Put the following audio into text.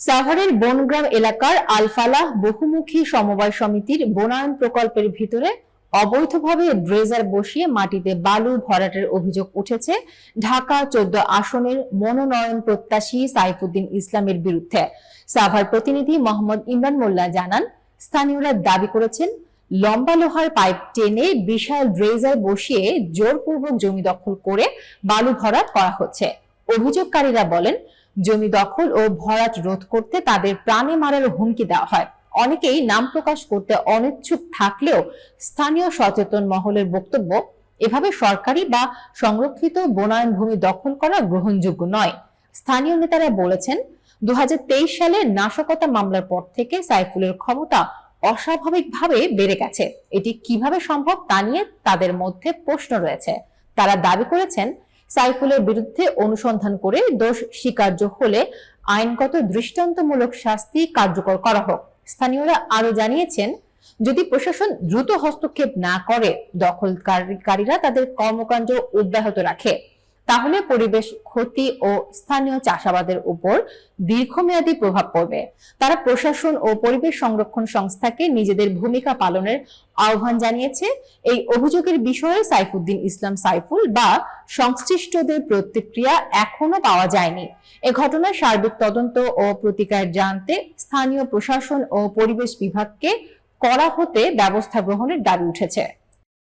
সাভারের বনগ্রাম এলাকার আলফালাহ বহুমুখী সমবায় সমিতির বনায়ন প্রকল্পের ভিতরে অবৈধভাবে ড্রেজার বসিয়ে মাটিতে বালু ভরাটের অভিযোগ উঠেছে ঢাকা চোদ্দ আসনের মনোনয়ন প্রত্যাশী সাইফুদ্দিন ইসলামের বিরুদ্ধে। সাভার প্রতিনিধি মোহাম্মদ ইমরান মোল্লা জানান, স্থানীয়রা দাবি করেছেন, লম্বা লোহার পাইপ টেনে বিশাল ড্রেজার বসিয়ে জোরপূর্বক জমি দখল করে বালু ভরাট করা হচ্ছে। অভিযোগকারীরা বলেন জমি দখল ও ভরাট রোধ করতে তাদের প্রাণে মারার হুমকি দেওয়া হয়। অনেকেই নাম প্রকাশ করতে অনিচ্ছুক থাকলেও স্থানীয় সচেতন মহলের বক্তব্য, এভাবে সরকারি বা সংরক্ষিত বনায়ন ভূমি দখল করা গ্রহণযোগ্য নয়। স্থানীয় নেতারা বলেছেন দু হাজার তেইশ সালে নাশকতা মামলার পর থেকে সাইফুলের ক্ষমতা অস্বাভাবিকভাবে বেড়ে গেছে। এটি কীভাবে সম্ভব তা নিয়ে তাদের মধ্যে প্রশ্ন রয়েছে। তারা দাবি করেছেন সাইফুলের বিরুদ্ধে অনুসন্ধান করে দোষ স্বীকার্য হলে আইনগত দৃষ্টান্তমূলক শাস্তি কার্যকর করা হোক। স্থানীয়রা আরও জানিয়েছেন, যদি প্রশাসন দ্রুত হস্তক্ষেপ না করে, দখলকারীরা তাদের কর্মকাণ্ড অব্যাহত রাখে। তাহলে পরিবেশ, ক্ষতি ও স্থানীয় চাষাবাদের উপর দীর্ঘমেয়াদী প্রভাব পড়বে। তারা প্রশাসন ও পরিবেশ সংরক্ষণ সংস্থাকে নিজেদের ভূমিকা পালনের আহ্বান জানিয়েছে। এই অভিযোগের বিষয়ে সাইফুদ্দিন ইসলাম সাইফুল বা সংশ্লিষ্টদের প্রতিক্রিয়া এখনও পাওয়া যায়নি। এ ঘটনার সার্বিক তদন্ত ও প্রতিকার জানতে স্থানীয় প্রশাসন ও পরিবেশ বিভাগকে করা হতে ব্যবস্থা গ্রহণের দাবি উঠেছে।